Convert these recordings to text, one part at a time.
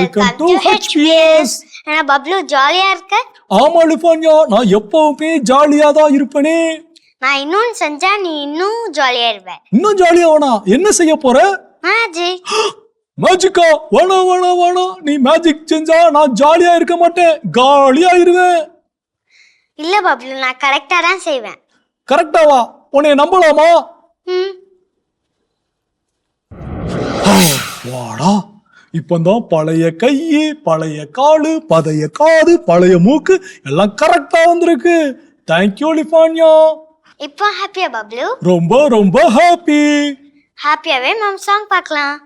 Welcome to HPS ஆனா பப்ளு ஜாலியா இருக்க. ஆமா லிஃபான்யா நான் எப்பவுமே ஜாலியா தான் இருப்பேனே. நான் இன்னொன்னு செஞ்சா நீ இன்னும் ஜாலியா இருப்ப. இன்னும் ஜாலியா வேணா. என்ன செய்ய போற? மேஜிக் மேஜிக்கா வேணாம் வேணாம் வேணாம் நீ மேஜிக் செஞ்சா நான் ஜாலியா இருக்க மாட்டேன். காலியா இருவேன் இல்ல பப்ளு நான் கரெக்டா தான் செய்வேன். கரெக்டாவா உன்னை நம்பலாமா? ம். வாடா. இப்பந்தான் பழைய கையு பழைய காலு பழைய காது பழைய மூக்கு எல்லாம் கரெக்டா வந்திருக்கு. தேங்க்யூ லிஃபான்யா. இப்போ ஹாப்பியா பப்ளு? ரொம்ப ரொம்ப ஹாப்பி ஹாப்பியாவே மேம் சாங் பார்க்கலாம்.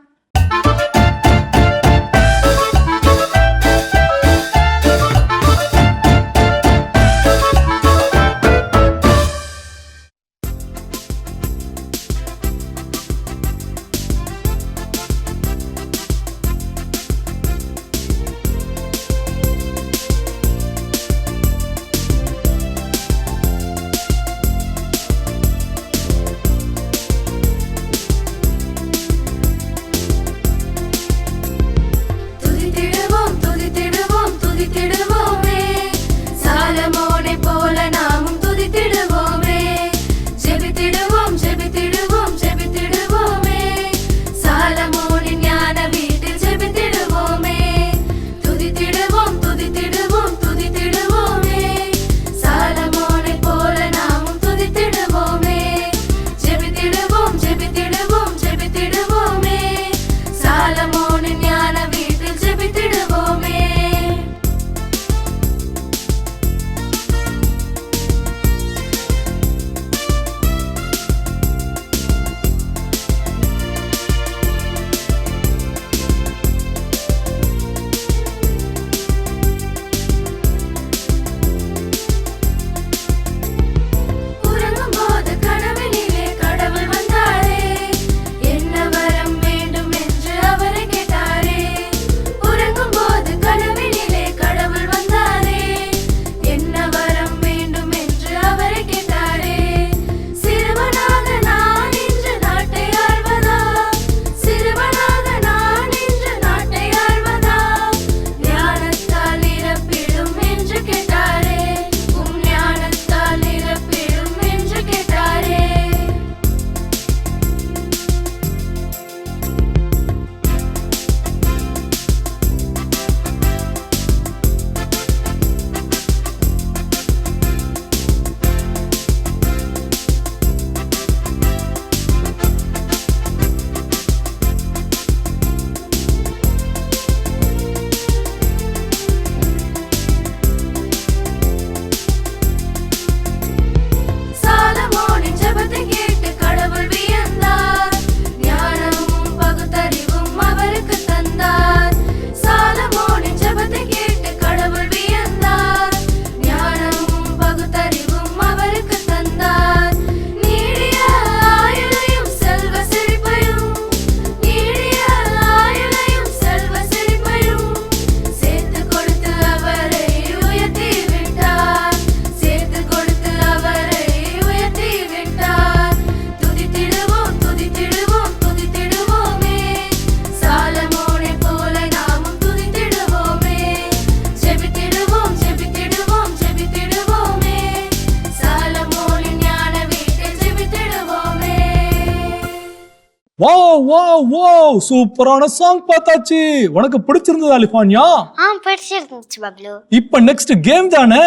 வாவ் வாவ் வாவ் சூப்பரான சாங் பார்த்தாச்சு. உனக்கு பிடிச்சிருந்ததா லிஃபான்யா? ஆ பிடிச்சிருந்துச்சு பப்ளு. இப்ப நெக்ஸ்ட் கேம் தானே?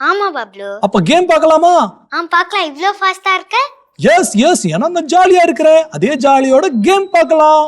ஆமா பப்ளு. அப்ப கேம் பார்க்கலாமா? ஆ பார்க்கலாம். இவ்ளோ ஃபாஸ்டா இருக்க? எஸ் எஸ் ஏன்னா நான் ஜாலியா இருக்கிற அதே ஜாலியோட கேம் பார்க்கலாம்.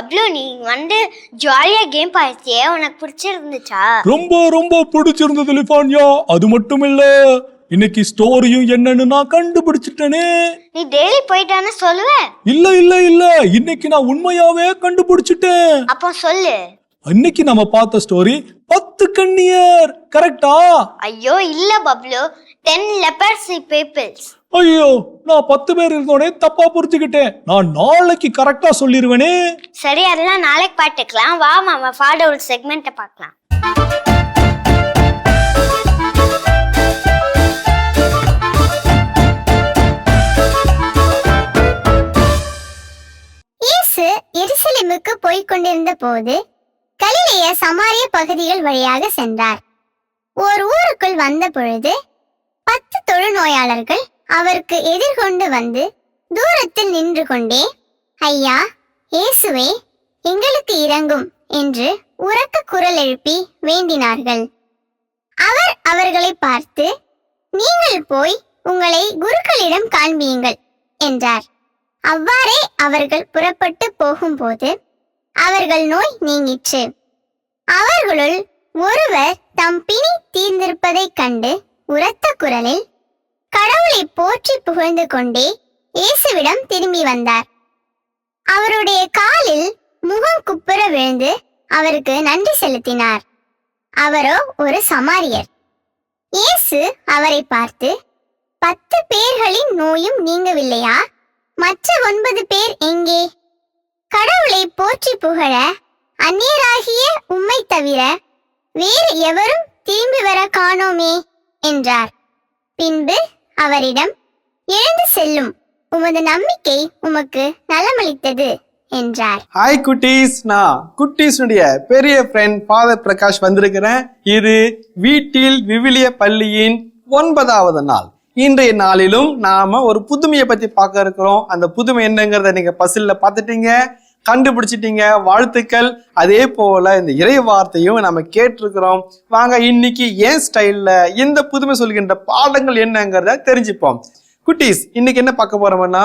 பப்ளு நீ வந்து ஜாலியா கேம் பார்த்தியே உனக்கு பிடிச்சிருந்துச்சா? ரொம்ப ரொம்ப பிடிச்சிருந்தது லிஃபான்யா. அது மட்டும் இல்ல இன்னைக்கு ஸ்டோரியும் என்னன்னு நான் கண்டுபிடிச்சிட்டேனே. நீ டெய்லி போயிட்டான்னு சொல்லுவ? இல்ல இல்ல இல்ல. இன்னைக்கு நான் உண்மையாவே கண்டுபிடிச்சிட்டேன். அப்போ சொல்லு. இன்னைக்கு நம்ம பார்த்த ஸ்டோரி பத்து கண்ணியர் கரெக்டா ஐயோ இல்ல பப்ளு டென் லெப்பர்ஸ் பீப்பிள்ஸ் ஐயோ நான் பத்து பேர் இருந்தோடனே தப்பா புரிஞ்சுக்கிட்டேன். நான் நாளைக்கு கரெக்டா சொல்லிருவேனே. சரி அதெல்லாம் நாளைக்கு பாட்டுக்கலாம் வா மாமா ஃபாட செக்மெண்ட்டை பார்க்கலாம் இயேசு எருசலேமுக்கு போய்க் கொண்டிருந்த போது கலிலேய சமாரிய பகுதிகள் வழியாக சென்றார். ஓர் ஊருக்குள் வந்த பொழுது பத்து தொழுநோயாளர்கள் அவருக்கு எதிர்கொண்டு வந்து தூரத்தில் நின்று கொண்டே ஐயா இயேசுவே எங்களுக்கு இறங்கும் என்று உரக்க குரல் எழுப்பி வேண்டினார்கள். அவர் அவர்களை பார்த்து நீங்கள் போய் உங்களை குருக்களிடம் காண்பியுங்கள் என்றார். அவ்வாறே அவர்கள் புறப்பட்டு போகும்போது அவர்கள் நோய் நீங்கிற்று. அவர்களுள் ஒருவர் தம் பிணி தீர்ந்திருப்பதைக் கண்டு உரத்த குரலில் கடவுளை போற்றி புகழ்ந்து கொண்டே இயேசுவிடம் திரும்பி வந்தார். அவருடைய காலில் முகம் குப்புற விழுந்து அவருக்கு நன்றி செலுத்தினார். அவரோ ஒரு சமாரியர். இயேசு அவரை பார்த்து பத்து பேர்களின் நோயும் நீங்கவில்லையா? மற்ற ஒன்பது பேர் எங்கே? கடவுளை போற்றி புகழ அந்நியராகிய உம்மை தவிர வேறு எவரும் திரும்பி வர காணோமே என்றார். பின்பு அவரிடம் எழுந்து செல்லும். உமது நம்பிக்கை உமக்கு நலமளித்தது என்றார். ஹாய் குட்டீஸ். நான் குட்டீஸ்னுடைய பெரிய ஃப்ரெண்ட் ஃபாதர் பிரகாஷ் வந்திருக்கிறேன். இது வீட்டில் விவிலிய பள்ளியின் ஒன்பதாவது நாள். இன்றைய நாளிலும் நாம ஒரு புதுமையை பத்தி பார்க்க இருக்கிறோம். அந்த புதுமை என்னங்கிறத நீங்க பசில்ல பார்த்துட்டீங்க. கண்டுபிடிச்சிட்டீங்க. வாழ்த்துக்கள். அதே போல இந்த இறை வார்த்தையும் நம்ம கேட்டிருக்கிறோம். வாங்க இன்னைக்கு ஏன் ஸ்டைல்ல இந்த புதுமை சொல்கின்ற பாடங்கள் என்னங்கிறத தெரிஞ்சுப்போம். குட்டீஸ் இன்னைக்கு என்ன பார்க்க போறோம்னா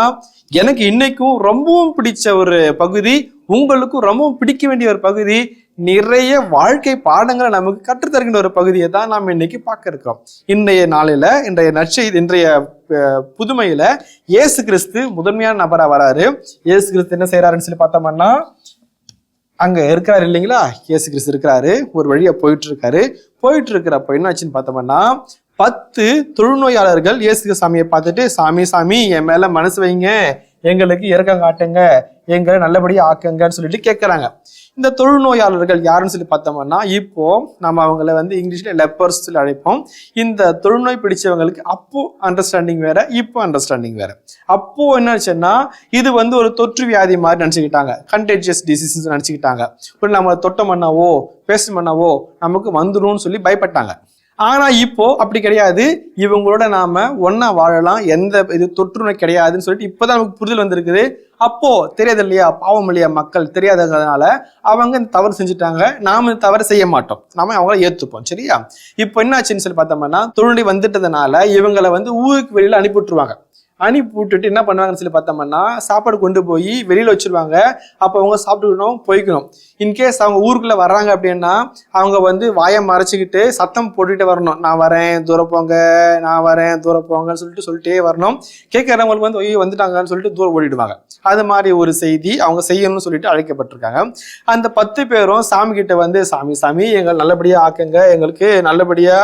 எனக்கு இன்னைக்கும் ரொம்பவும் பிடிச்ச ஒரு பகுதி உங்களுக்கும் ரொம்பவும் பிடிக்க வேண்டிய ஒரு பகுதி நிறைய வாழ்க்கை பாடங்களை நமக்கு கற்றுத்தருகின்ற ஒரு பகுதியை தான் நாம் இன்னைக்கு பார்க்க இருக்கிறோம். இன்றைய நாளில இன்றைய நற்செய்தி இன்றைய புதுமையில இயேசு கிறிஸ்து முதன்மையான நபரா வராரு. இயேசு கிறிஸ்து என்ன செய்யறாருன்னு சொல்லி பார்த்தோம்னா அங்க இருக்கிறாரு இல்லைங்களா? இயேசு கிறிஸ்து இருக்கிறாரு ஒரு வழியா போயிட்டு இருக்காரு. போயிட்டு இருக்கிறப்ப என்ன ஆச்சுன்னு பார்த்தோம்னா பத்து தொழுநோயாளர்கள் இயேசு சாமியை பார்த்துட்டு சாமி சாமி என் மேல மனசு வைங்க எங்களுக்கு இறக்கம் காட்டுங்க எங்களை நல்லபடியாக ஆக்குங்கன்னு சொல்லிட்டு கேட்குறாங்க இந்த தொழுநோயாளர்கள் யாருன்னு சொல்லி பார்த்தோம்னா இப்போ நம்ம அவங்கள வந்து இங்கிலீஷ்ல லெப்பர்ஸ் அழைப்போம். இந்த தொழுநோய் பிடிச்சவங்களுக்கு அப்போ அண்டர்ஸ்டாண்டிங் வேற இப்போ அண்டர்ஸ்டாண்டிங் வேற. அப்போ என்னச்சுன்னா இது வந்து ஒரு தொற்று வியாதி மாதிரி நினச்சிக்கிட்டாங்க. Contagious disease நினச்சிக்கிட்டாங்க. ஒரு நம்ம தொட்டம் பண்ணாவோ பேச பண்ணாவோ நமக்கு வந்துரும்னு சொல்லி பயப்பட்டாங்க. ஆனா இப்போ அப்படி கிடையாது. இவங்களோட நாம ஒன்னா வாழலாம். எந்த இது தொற்று நோய் கிடையாதுன்னு சொல்லிட்டு இப்பதான் நமக்கு புரிதல் வந்திருக்குது. அப்போ தெரியாது இல்லையா? பாவம் இல்லையா மக்கள்? தெரியாததுனால அவங்க இந்த தவறு செஞ்சுட்டாங்க. நாம இந்த தவறு செய்ய மாட்டோம். நாம அவங்கள ஏத்துப்போம். சரியா? இப்போ என்னாச்சுன்னு சொல்லி பார்த்தோம்னா தொழில் வந்துட்டதுனால இவங்களை வந்து ஊருக்கு வெளியில அனுப்பி விட்டுருவாங்க. அனுப்பி விட்டுட்டு என்ன பண்ணுவாங்கன்னு சொல்லி பார்த்தோம்னா சாப்பாடு கொண்டு போய் வெளியில் வச்சிருவாங்க. அப்போ அவங்க சாப்பிட்டுக்கணும் போய்க்கணும். இன்கேஸ் அவங்க ஊருக்குள்ளே வர்றாங்க அப்படின்னா அவங்க வந்து வாயை மறைச்சிக்கிட்டு சத்தம் போட்டுகிட்டே வரணும். நான் வரேன் தூரம் போங்க நான் வரேன் தூரம் போங்கன்னு சொல்லிட்டு சொல்லிட்டே வரணும். கேட்குறவங்களுக்கு வந்து ஐயோ வந்துட்டாங்கன்னு சொல்லிட்டு தூரம் ஓடிடுவாங்க. அது மாதிரி ஒரு செய்தி அவங்க செய்யணும்னு சொல்லிட்டு அழைக்கப்பட்டிருக்காங்க. அந்த பத்து பேரும் சாமி கிட்ட வந்து சாமி சாமி எங்களை நல்லபடியா ஆக்குங்க. எங்களுக்கு நல்லபடியா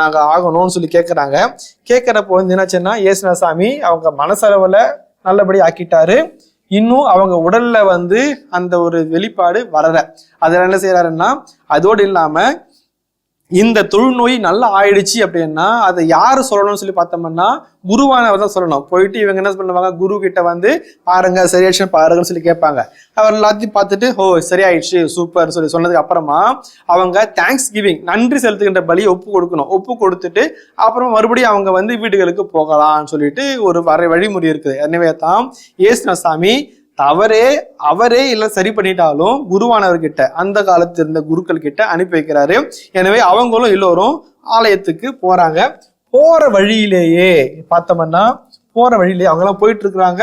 நாங்கள் நாங்க ஆகணும்னு சொல்லி கேட்குறாங்க கேட்குறப்போ வந்து என்னாச்சுன்னா ஏசுனா சாமி அவங்க மனசளவுல நல்லபடியாக ஆக்கிட்டாரு. இன்னும் அவங்க உடல்ல வந்து அந்த ஒரு வெளிப்பாடு வரல. அதில் என்ன செய்யறாருன்னா அதோடு இல்லாம இந்த தொழுநோய் நல்லா ஆயிடுச்சு அப்படின்னா அதை யாரு சொல்லணும்னு சொல்லி பார்த்தோம்னா குருவானவர் தான் சொல்லணும். போயிட்டு இவங்க என்ன பண்ணுவாங்க? குரு கிட்ட வந்து பாருங்க சரியாச்சு பாருங்கன்னு சொல்லி கேட்பாங்க. அவர் எல்லாத்தையும் பார்த்துட்டு ஓ சரியாயிடுச்சு சூப்பர் சொல்லி சொன்னதுக்கு அப்புறமா அவங்க தேங்க்ஸ் கிவிங் நன்றி செலுத்துகின்ற பலியை ஒப்பு கொடுக்கணும். ஒப்பு கொடுத்துட்டு அப்புறம் மறுபடியும் அவங்க வந்து வீடுகளுக்கு போகலாம்னு சொல்லிட்டு ஒரு வர வழிமுறை இருக்குது. எனவே தான் ஏசுனசாமி தவறே அவரே இல்லை சரி பண்ணிட்டாலும் குருவானவர்கிட்ட அந்த காலத்து இருந்த குருக்கள் கிட்ட அனுப்பி வைக்கிறாரு. எனவே அவங்களும் எல்லோரும் ஆலயத்துக்கு போறாங்க. போற வழியிலேயே பார்த்தோம்னா போற வழியிலேயே அவங்க எல்லாம் போயிட்டு இருக்கிறாங்க.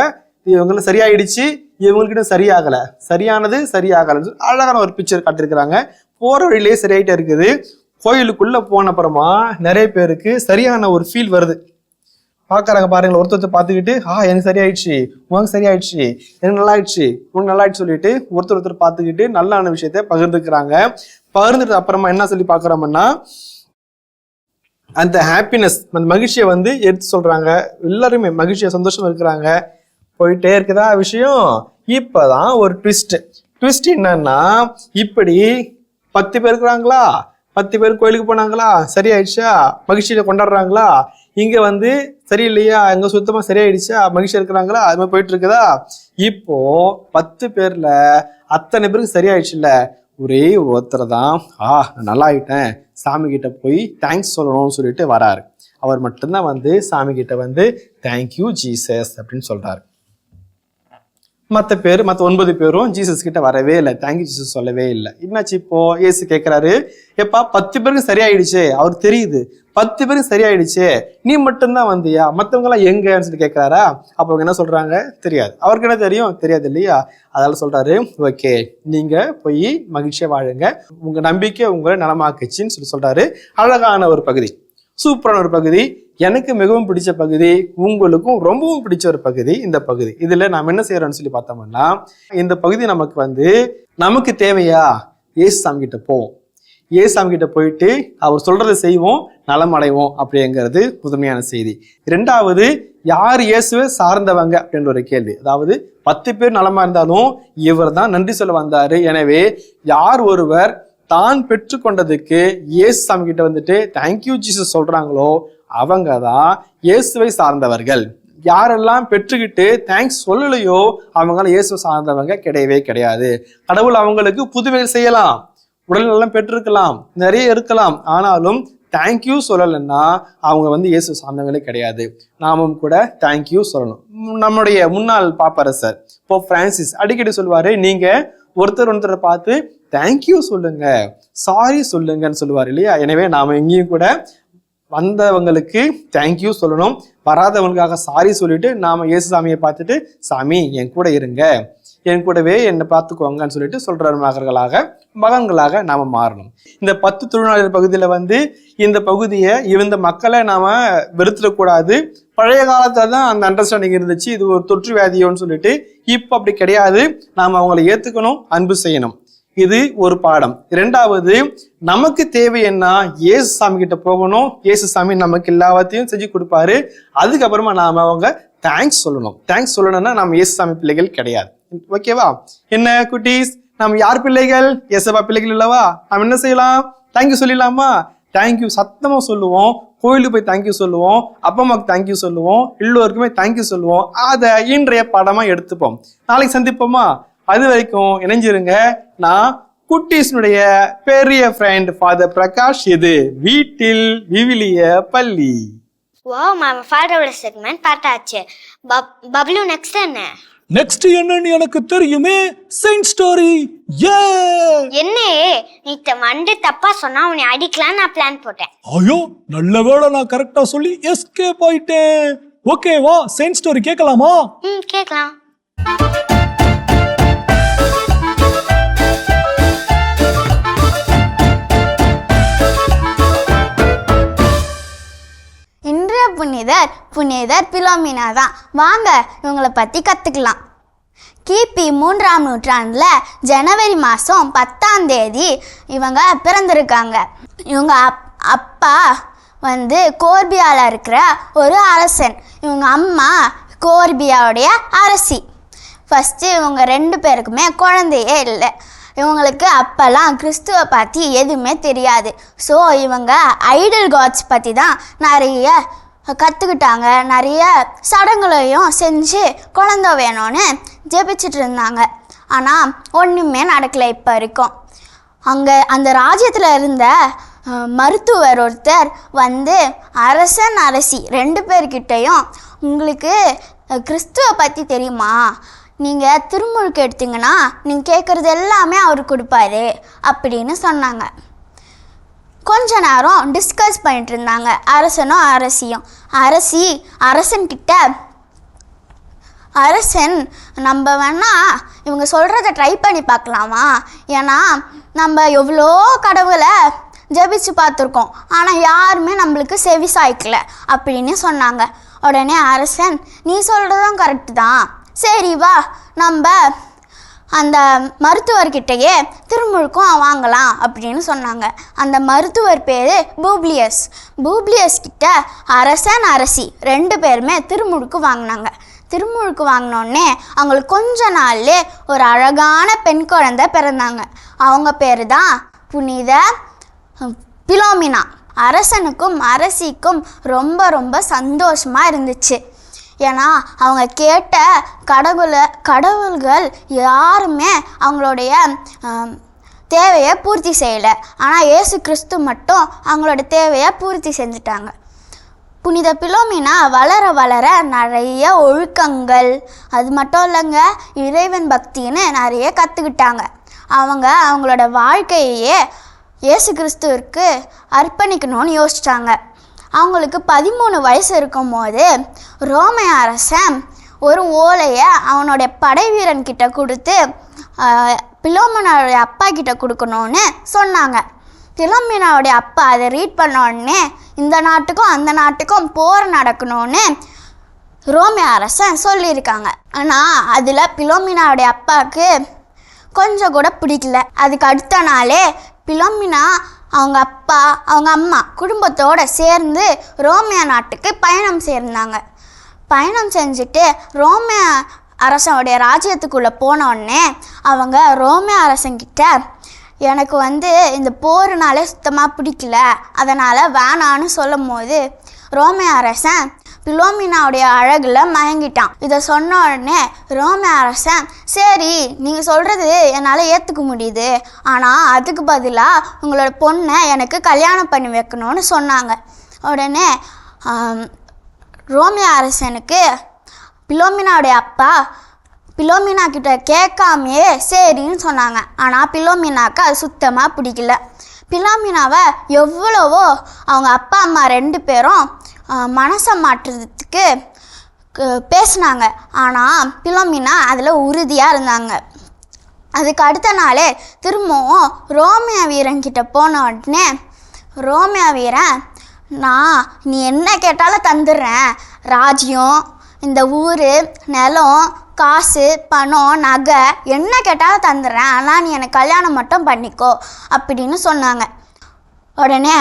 இவங்களும் சரியாயிடுச்சு. இவங்ககிட்ட சரியாகல. சரியானது சரியாகல அழகான ஒரு பிக்சர் காட்டியிருக்கிறாங்க. போற வழியிலேயே சரியாயிட்டே இருக்குது. கோயிலுக்குள்ள போன அப்புறமா நிறைய பேருக்கு சரியான ஒரு ஃபீல் வருது. பார்க்குறாங்க பாருங்க ஒருத்தர் பார்த்துக்கிட்டு ஆ எனக்கு சரியாயிடுச்சு உனக்கு சரியாயிடுச்சு எனக்கு நல்லா ஆயிடுச்சு உனக்கு நல்லா ஆயிடுச்சு சொல்லிட்டு ஒருத்தர் ஒருத்தர் பார்த்துக்கிட்டு நல்லான விஷயத்த பகிர்ந்துக்கிறாங்க. பகிர்ந்துட்டு அப்புறமா என்ன சொல்லி பார்க்குறோம்னா அந்த ஹாப்பினஸ் அந்த மகிழ்ச்சியை வந்து எடுத்து சொல்றாங்க. எல்லாருமே மகிழ்ச்சியா சந்தோஷமா இருக்கிறாங்க. போயிட்டே இருக்குதா விஷயம்? இப்பதான் ஒரு ட்விஸ்ட் ட்விஸ்ட் என்னன்னா இப்படி பத்து பேர் இருக்கிறாங்களா? பத்து பேர் கோயிலுக்கு போனாங்களா? சரியாயிடுச்சா? மகிழ்ச்சியில கொண்டாடுறாங்களா? இங்கே வந்து சரியில்லையா? அங்க சுத்தமாக சரியாயிடுச்சா? மகிழ்ச்சியா இருக்கிறாங்களா? அது மாதிரி போயிட்டு இருக்குதா? இப்போ பத்து பேர்ல அத்தனை பேருக்கு சரியாயிடுச்சுல்ல? ஒரே ஒருத்தர் தான் ஆ நல்லா ஆயிட்டேன். சாமி கிட்ட போய் தேங்க்ஸ் சொல்லணும்னு சொல்லிட்டு வராரு. அவர் மட்டும்தான் வந்து சாமி கிட்ட வந்து தேங்க்யூ ஜீசஸ் அப்படின்னு சொல்றாரு. மற்ற பேர் மற்ற ஒன்பது பேரும் ஜீசஸ் கிட்ட வரவே இல்லை. தேங்க்யூ ஜீசஸ் சொல்லவே இல்லை. என்னாச்சு இப்போ? ஏசு கேட்குறாரு எப்பா பத்து பேருக்கு சரியாயிடுச்சே? அவர் தெரியுது. பத்து பேருக்கு சரியாயிடுச்சே? நீ மட்டும்தான் வந்தியா? மற்றவங்களாம் எங்கன்னு சொல்லி அப்போ அவங்க என்ன சொல்றாங்க? தெரியாது. அவருக்கு என்ன தெரியும்? தெரியாது இல்லையா? அதனால சொல்றாரு ஓகே நீங்க போய் மகிழ்ச்சியா வாழுங்க. உங்க நம்பிக்கை உங்களை நலமாக்குச்சுன்னு சொல்லி சொல்றாரு. அழகான ஒரு பகுதி. சூப்பரான ஒரு பகுதி. எனக்கு மிகவும் பிடிச்ச பகுதி உங்களுக்கும் ரொம்பவும் பிடிச்ச ஒரு பகுதி இந்த பகுதி. இதுல நாம் என்ன செய்யறோம்னு சொல்லி பார்த்தோம்னா இந்த பகுதி நமக்கு வந்து நமக்கு தேவையா? ஏசு சாமி கிட்ட போவோம். ஏசு சாமி கிட்ட போயிட்டு அவர் சொல்றதை செய்வோம் நலமடைவோம் அப்படிங்கிறது புதுமையான செய்தி. ரெண்டாவது யார் இயேசுவை சார்ந்தவங்க அப்படின்ற ஒரு கேள்வி. அதாவது பத்து பேர் நலமா இருந்தாலும் இவர் தான் நன்றி சொல்ல வந்தாரு. எனவே யார் ஒருவர் தான் பெற்றுக்கொண்டதுக்கு இயேசு சாமி கிட்ட வந்துட்டு தேங்க்யூ ஜீசஸ் சொல்றாங்களோ அவங்க தான் இயேசுவை சார்ந்தவர்கள். யாரெல்லாம் பெற்றுக்கிட்டு தேங்க்ஸ் சொல்லலையோ அவங்க இயேசுவை சார்ந்தவங்க கிடையவே கிடையாது. கடவுள் அவங்களுக்கு புதுமைகள் செய்யலாம். உடல் நலம் பெற்றிருக்கலாம். நிறைய இருக்கலாம். ஆனாலும் தேங்க்யூ சொல்லலைன்னா அவங்க வந்து இயேசு சார்ந்தவங்களே கிடையாது. நாமும் கூட தேங்க்யூ சொல்லணும். நம்முடைய முன்னாள் பாப்பரசர் இப்போ பிரான்சிஸ் அடிக்கடி சொல்லுவாரு நீங்க ஒருத்தர் ஒருத்தரை பார்த்து தேங்க்யூ சொல்லுங்க. சாரி சொல்லுங்கன்னு சொல்லுவார் இல்லையா? எனவே நாம எங்கேயும் கூட வந்தவங்களுக்கு தேங்க்யூ சொல்லணும். வராதவங்களுக்காக சாரி சொல்லிட்டு நாம இயேசு சாமியை பார்த்துட்டு சாமி என் கூட இருங்க. என் கூடவே என்னை பார்த்துக்கோங்கன்னு சொல்லிட்டு சொல்ற மகர்களாக மகன்களாக நாம மாறணும். இந்த பத்து தொழிலாளர் பகுதியில வந்து இந்த பகுதியை இந்த மக்களை நாம வெறுத்துடக்கூடாது. பழைய காலத்துல தான் அந்த அண்டர்ஸ்டாண்டிங் இருந்துச்சு இது ஒரு தொற்று வியாதியோன்னு சொல்லிட்டு இப்போ அப்படி கிடையாது. நாம அவங்களை ஏத்துக்கணும் அன்பு செய்யணும். இது ஒரு பாடம். இரண்டாவது நமக்கு தேவை என்ன? இயேசு சாமி கிட்ட போகணும். இயேசு சாமி நமக்கு எல்லாத்தையும் செஞ்சு கொடுப்பாரு. அதுக்கப்புறமா நாம அவங்க தேங்க்ஸ் சொல்லணும். தேங்க்ஸ் சொல்லணும்னா நம்ம இயேசு சாமி பிள்ளைகள் கிடையாது. ஓகேவா என்ன குட்டீஸ்? நம்ம யார் பிள்ளைகள்? எசபா பிள்ளைகள் இல்லவா? நம்ம என்ன செய்யலாம்? தேங்க்யூ சொல்லிடலாமா? தேங்க்யூ சத்தமா சொல்லுவோம். கோயிலுக்கு போய் தேங்க்யூ சொல்லுவோம். அப்பா அம்மாவுக்கு தேங்க்யூ சொல்லுவோம். எல்லோருக்குமே தேங்க்யூ சொல்லுவோம். அதை இன்றைய படமா எடுத்துப்போம். நாளைக்கு சந்திப்போமா? அது வரைக்கும் இணைஞ்சிருங்க. நான் குட்டீஸ்னுடைய பெரிய ஃப்ரெண்ட் ஃபாதர் பிரகாஷ். இது வீட்டில் விவிலிய பள்ளி. ஓ மாமா ஃபாதரோட செக்மெண்ட் பார்த்தாச்சு பப்ளு நெக்ஸ்ட் என்ன? நெக்ஸ்ட் என்னன்னு எனக்கு தெரியுமே செயின்ட் ஸ்டோரி ஏ என்ன நீத்த மண்டு தப்பா சொன்னா உன்னை அடிக்கலாம் நான் பிளான் போட்டேன். ஐயோ நல்ல வேளை நான் கரெக்டா சொல்லி எஸ்கேப் ஆயிட்டேன். ஓகே வா செயின்ட் ஸ்டோரி கேட்கலாமா? ம் கேட்கலாம். புனிதர் புனிதர் பிலோமினா தான் வாங்க இவங்களை பற்றி கற்றுக்கலாம் கிபி மூன்றாம் நூற்றாண்டில் ஜனவரி மாதம் பத்தாம் தேதி இவங்க பிறந்திருக்காங்க. இவங்க அப் அப்பா வந்து கோர்பியாவில் இருக்கிற ஒரு அரசன். இவங்க அம்மா கோர்பியாவுடைய அரசி. ஃபஸ்ட்டு இவங்க ரெண்டு பேருக்குமே குழந்தையே இல்லை. இவங்களுக்கு அப்போல்லாம் கிறிஸ்துவை பற்றி எதுவுமே தெரியாது. ஸோ இவங்க ஐடல் காட்ஸ் பற்றி தான் நிறைய கற்றுக்கிட்டாங்க நிறைய சடங்குகளையும் செஞ்சு குழந்த வேணும்னு ஜெபிச்சுட்டு இருந்தாங்க ஆனால் ஒன்றுமே நடக்கலை இப்போ வரைக்கும். அங்கே அந்த ராஜ்யத்தில் இருந்த மருத்துவர் ஒருத்தர் வந்து அரசன் அரசி ரெண்டு பேர்கிட்டையும் உங்களுக்கு கிறிஸ்துவை பற்றி தெரியுமா? நீங்கள் திருமுழுக்கு எடுத்தீங்கன்னா நீங்கள் கேட்குறது எல்லாமே அவர் கொடுப்பாரு. அப்படின்னு சொன்னாங்க. கொஞ்ச நேரம் டிஸ்கஸ் பண்ணிட்டு இருந்தாங்க அரசனும் அரசியும் அரசி அரசன்கிட்ட அரசன் நம்ம வேணால் இவங்க சொல்கிறத ட்ரை பண்ணி பார்க்கலாமா? ஏன்னா நம்ம எவ்வளோ கடவுளை ஜெபிச்சு பார்த்துருக்கோம். ஆனால் யாருமே நம்மளுக்கு செவி சாய்க்கல அப்படின்னு சொன்னாங்க. உடனே அரசன் நீ சொல்கிறதும் கரெக்டு தான். சரி வா நம்ம அந்த மருத்துவர்கிட்டயே திருமுழுக்கும் வாங்கலாம் அப்படின்னு சொன்னாங்க. அந்த மருத்துவர் பேர் பூப்ளியஸ் பூப்ளியஸ் கிட்ட அரசன் அரசி ரெண்டு பேருமே திருமுழுக்கு வாங்கினாங்க. திருமுழுக்கு வாங்கினோடனே அவங்களுக்கு கொஞ்ச நாள்லே ஒரு அழகான பெண் குழந்தை பிறந்தாங்க. அவங்க பேர் தான் புனித பிலோமினா. அரசனுக்கும் அரசிக்கும் ரொம்ப ரொம்ப சந்தோஷமாக இருந்துச்சு. ஏன்னா அவங்க கேட்ட கடவுளை கடவுள்கள் யாருமே அவங்களுடைய தேவையை பூர்த்தி செய்யலை. ஆனால் ஏசு கிறிஸ்து மட்டும் அவங்களோட தேவையை பூர்த்தி செஞ்சுட்டாங்க. புனித பிலோமினா வளர வளர நிறைய ஒழுக்கங்கள் அது மட்டும் இல்லைங்க இறைவன் பக்தின்னு நிறைய கற்றுக்கிட்டாங்க அவங்க அவங்களோட வாழ்க்கையே இயேசு கிறிஸ்துவிற்கு அர்ப்பணிக்கணும்னு யோசிச்சாங்க. அவங்களுக்கு பதிமூணு வயசு இருக்கும்போது ரோமை அரசன் ஒரு ஓலையை அவனுடைய படை வீரன் கிட்ட கொடுத்து பிலோமினாவுடைய அப்பா கிட்ட கொடுக்கணும்னு சொன்னாங்க. பிலோமினாவுடைய அப்பா அதை ரீட் பண்ண உடனே இந்த நாட்டுக்கும் அந்த நாட்டுக்கும் போர் நடக்கணும்னு ரோமிய அரசன் சொல்லியிருக்காங்க. ஆனால் அதில் பிலோமினாவுடைய அப்பாவுக்கு கொஞ்சம் கூட பிடிக்கல. அதுக்கு அடுத்த நாளே பிலோமினா அவங்க அப்பா அவங்க அம்மா குடும்பத்தோடு சேர்ந்து ரோமியா நாட்டுக்கு பயணம் சேர்ந்தாங்க. பயணம் செஞ்சுட்டு ரோமியா அரசனுடைய ராஜ்யத்துக்குள்ளே போனோடனே அவங்க ரோமியா அரசங்கிட்ட எனக்கு வந்து இந்த போருனாலே சுத்தமாக பிடிக்கல. அதனால் வேணான்னு சொல்லும் போது ரோமிய அரசன் பிலோமினாவுடைய அழகில் மயங்கிட்டான். இதை சொன்ன உடனே ரோம அரசன் சரி நீங்கள் சொல்கிறது என்னால் ஏற்றுக்க முடியுது. ஆனால் அதுக்கு பதிலாக உங்களோட பொண்ணை எனக்கு கல்யாணம் பண்ணி வைக்கணும்னு சொன்னாங்க. உடனே ரோமிய அரசனுக்கு பிலோமினாவுடைய அப்பா பிலோமினா கிட்ட கேட்காமையே சரின்னு சொன்னாங்க. ஆனால் பிலோமினாக்கு அது சுத்தமாக பிடிக்கல. பிலோமினாவை எவ்வளவோ அவங்க அப்பா அம்மா ரெண்டு பேரும் மனசை மாற்றுறதுக்கு பேசினாங்க. ஆனால் பிலோமினா அதில் உறுதியாக இருந்தாங்க. அதுக்கு அடுத்த நாளே திரும்பவும் ரோமியா வீரன்கிட்ட போன உடனே ரோமியா வீரன் நான் நீ என்ன கேட்டாலும் தந்துடுறேன். ராஜ்யம் இந்த ஊர் நிலம் காசு பணம் நகை என்ன கேட்டாலும் தந்துடுறேன். ஆனால் நீ எனக்கு கல்யாணம் மட்டும் பண்ணிக்கோ அப்படின்னு சொன்னாங்க. உடனே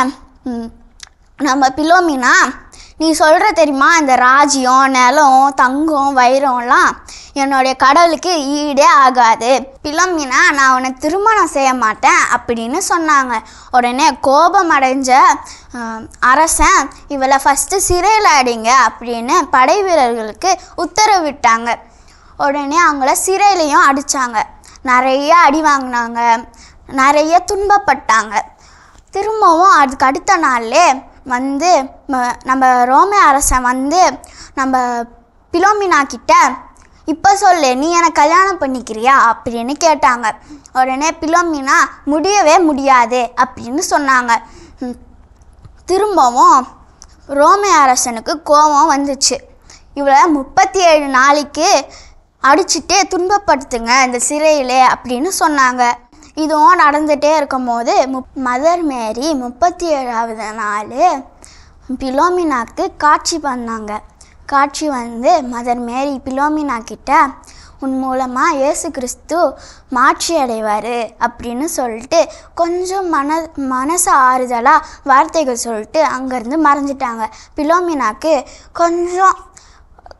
நம்ம பிலோமினா நீ சொல்கிற தெரியுமா? இந்த ராஜ்யம் நிலம் தங்கம் வைரம்லாம் என்னுடைய கடவுளுக்கு ஈடே ஆகாது. பிளம்பினா நான் உன்னை திருமணம் செய்ய மாட்டேன் அப்படின்னு சொன்னாங்க. உடனே கோபம் அடைஞ்ச அரசன் இவளை ஃபஸ்ட்டு சிறையில் அடிங்க அப்படின்னு படை வீரர்களுக்கு உத்தரவிட்டாங்க. உடனே அவங்கள சிறையிலையும் அடித்தாங்க நிறைய அடி வாங்கினாங்க. நிறைய துன்பப்பட்டாங்க. திரும்பவும் அதுக்கு அடுத்த நாள்லே வந்து ம- நம்ம ரோமே அரசன் வந்து நம்ம பிலோமினா கிட்ட இப்போ சொல்லு நீ எனக்கு கல்யாணம் பண்ணிக்கிறியா? அப்படின்னு கேட்டாங்க. உடனே பிலோமினா முடியவே முடியாது அப்படின்னு சொன்னாங்க. திரும்பவும் ரோமே அரசனுக்கு கோபம் வந்துச்சு. இவளை முப்பத்தி ஏழு நாளைக்கு அடிச்சுட்டு துன்பப்படுத்துங்க இந்த சிறையிலே அப்படின்னு சொன்னாங்க. இதுவும் நடந்துகிட்டே இருக்கும்போது முப் மதர் மேரி முப்பத்தி ஏழாவது நாள் பிலோமினாக்கு காட்சி பண்ணாங்க. காட்சி வந்து மதர் மேரி பிலோமினா கிட்ட உன் மூலமாக இயேசு கிறிஸ்து மாட்சி அடைவார் அப்படின்னு சொல்லிட்டு கொஞ்சம் மன மனசு ஆறுதலாக வார்த்தைகள் சொல்லிட்டு அங்கேருந்து மறைஞ்சிட்டாங்க. பிலோமினாக்கு கொஞ்சம்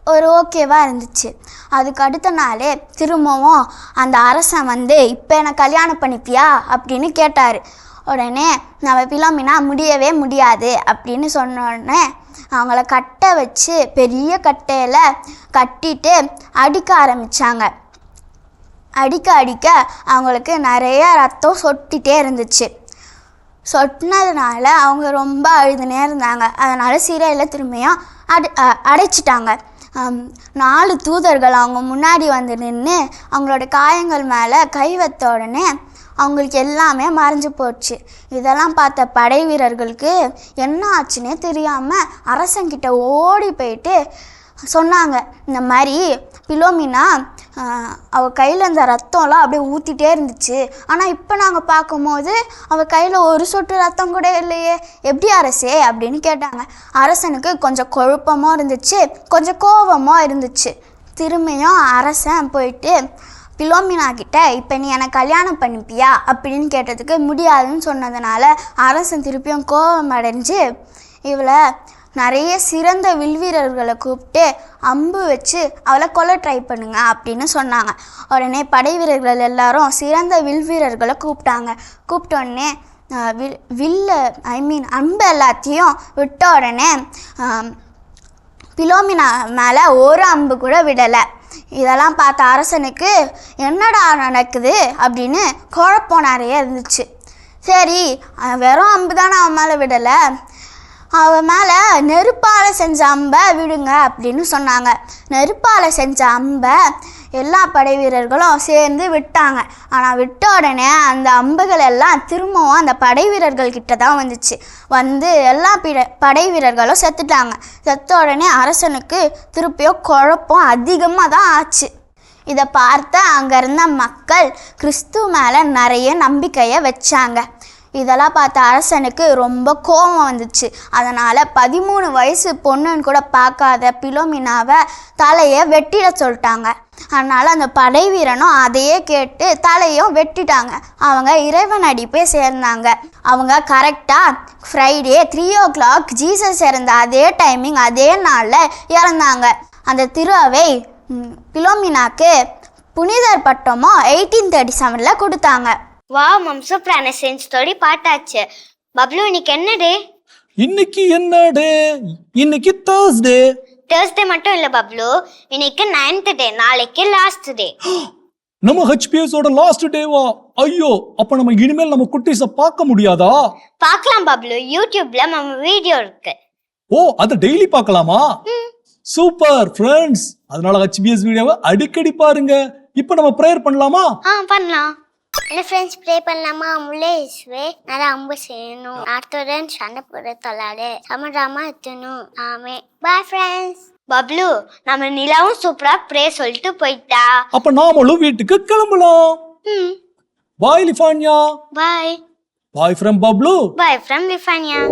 ஒரு ஓகேவாக இருந்துச்சு. அதுக்கு அடுத்த நாளே திரும்பவும் அந்த அரசன் வந்து இப்போ என்னை கல்யாணம் பண்ணிப்பியா? அப்படின்னு கேட்டார். உடனே நம்ம பிலாமினா முடியவே முடியாது அப்படின்னு சொன்னோடனே அவங்கள கட்டை வச்சு பெரிய கட்டையில் கட்டிட்டு அடிக்க ஆரம்பித்தாங்க அடிக்க அடிக்க அவங்களுக்கு நிறைய ரத்தம் சொட்டிகிட்டே இருந்துச்சு. சொட்டினதுனால அவங்க ரொம்ப அழுதுனே இருந்தாங்க. அதனால் சீரையில் திரும்பியும் அடை அ- அடைச்சிட்டாங்க. நாலு தூதர்கள் அவங்க முன்னாடி வந்து நின்று அவங்களோட காயங்கள் மேலே கை வைத்த உடனே அவங்களுக்கு எல்லாமே மறைஞ்சு போச்சு. இதெல்லாம் பார்த்த படை வீரர்களுக்கு என்ன ஆச்சுன்னே தெரியாமல் அரசங்கிட்ட ஓடி போயிட்டு சொன்னாங்க இந்த மாதிரி பிலோமினா அவள் கையில் அந்த ரத்தம்லாம் அப்படியே ஊற்றிட்டே இருந்துச்சு. ஆனால் இப்போ நாங்கள் பார்க்கும்போது அவள் கையில் ஒரு சொட்டு ரத்தம் கூட இல்லையே. எப்படி அரசே? அப்படின்னு கேட்டாங்க. அரசனுக்கு கொஞ்சம் குழப்பமும் இருந்துச்சு. கொஞ்சம் கோபமாக இருந்துச்சு. திரும்பியும் அரசன் போயிட்டு பிலோமினா கிட்ட இப்போ நீ எனக்கு கல்யாணம் பண்ணிப்பியா? அப்படின்னு கேட்டதுக்கு முடியாதுன்னு சொன்னதுனால அரசன் திருப்பியும் கோபம் அடைஞ்சு இவளை நிறைய சிறந்த வில்வீரர்களை கூப்பிட்டு அம்பு வச்சு அவளை கொலை ட்ரை பண்ணுங்க அப்படின்னு சொன்னாங்க. உடனே படை வீரர்கள் எல்லாரும் சிறந்த வில்வீரர்களை கூப்பிட்டாங்க. கூப்பிட்ட உடனே வில் வில்ல ஐ மீன் அம்பு எல்லாத்தையும் விட்ட உடனே பிலோமினா மேலே ஒரு அம்பு கூட விடலை. இதெல்லாம் பார்த்த அரசனுக்கு என்னடா நடக்குது அப்படின்னு குழப்பம் நிறைய இருந்துச்சு. சரி வெறும் அம்பு தானே அவன் மேலே விடலை. அவன் மேலே நெருப்பால் செஞ்ச அம்பை விடுங்க அப்படின்னு சொன்னாங்க. நெருப்பால் செஞ்ச அம்பை எல்லா படை வீரர்களும் சேர்ந்து விட்டாங்க. ஆனால் விட்ட உடனே அந்த அம்புகள் எல்லாம் திரும்பவும் அந்த படை வீரர்கள் கிட்ட தான் வந்துச்சு. வந்து எல்லா பிட படை வீரர்களும் செத்துட்டாங்க. செத்த உடனே அரசனுக்கு திருப்பியும் குழப்பம் அதிகமாக தான் ஆச்சு. இதை பார்த்த அங்கே இருந்த மக்கள் கிறிஸ்து மேலே நிறைய நம்பிக்கையை வச்சாங்க. இதெல்லாம் பார்த்த அரசனுக்கு ரொம்ப கோபம் வந்துச்சு. அதனால் பதிமூணு வயசு பொண்ணுன்னு கூட பார்க்காத பிலோமினாவை தலையை வெட்டிட சொல்லிட்டாங்க. அதனால் அந்த படை வீரனும் அதையே கேட்டு தலையும் வெட்டிட்டாங்க. அவங்க இறைவன் அடி போய் சேர்ந்தாங்க. அவங்க கரெக்டாக Friday three o'clock Jesus இறந்த அதே டைமிங் அதே நாளில் இறந்தாங்க. அந்த திருவை பிலோமினாக்கு புனிதர் பட்டமும் எயிட்டீன் தேர்ட்டி செவனில் கொடுத்தாங்க. வா மம் சூப்பரான சென்ஸ் ஸ்டோரி பாட்டாச்சு பப்ளு இன்னைக்கு என்ன டே இன்னைக்கு என்ன டே இன்னைக்கு தேர்ஸ்டே தேர்ஸ்டே மட்டும் இல்ல பப்ளு. இன்னைக்கு நைன்த் டே நாளைக்கு லாஸ்ட் டே நம்ம ஹெச்பிஎஸ் ஓட லாஸ்ட் டேவா ஐயோ அப்ப நம்ம இனிமேல் நம்ம குட்டீஸ பார்க்க முடியாதா? பார்க்கலாம் பப்ளு. யூடியூப்ல நம்ம வீடியோ இருக்கு. ஓ அதை டெய்லி பார்க்கலாமா? சூப்பர் ஃப்ரெண்ட்ஸ் அதனால ஹெச்பிஎஸ் வீடியோவை அடிக்கடி பாருங்க. இப்போ நம்ம ப்ரேயர் பண்ணலாமா? ஆ பண்ணலாம். ஹலோ ஃப்ரெண்ட்ஸ் ப்ரே பண்ணலாமா? முல்லை இஸ்வே நல்லா அம்பு செய்யணும். அடுத்தவுடன் சண்டை போட தொல்லாடு சமராமா எத்தணும் ஆமே. பாய் ஃப்ரெண்ட்ஸ் பப்ளு நம்ம நிலாவும் சூப்பரா ப்ரே சொல்லிட்டு போயிட்டா. அப்ப நாமளும் வீட்டுக்கு கிளம்பலாம். ம். Bye லிஃபான்யா. Bye bye from Bablu. Bye from விஃபானியா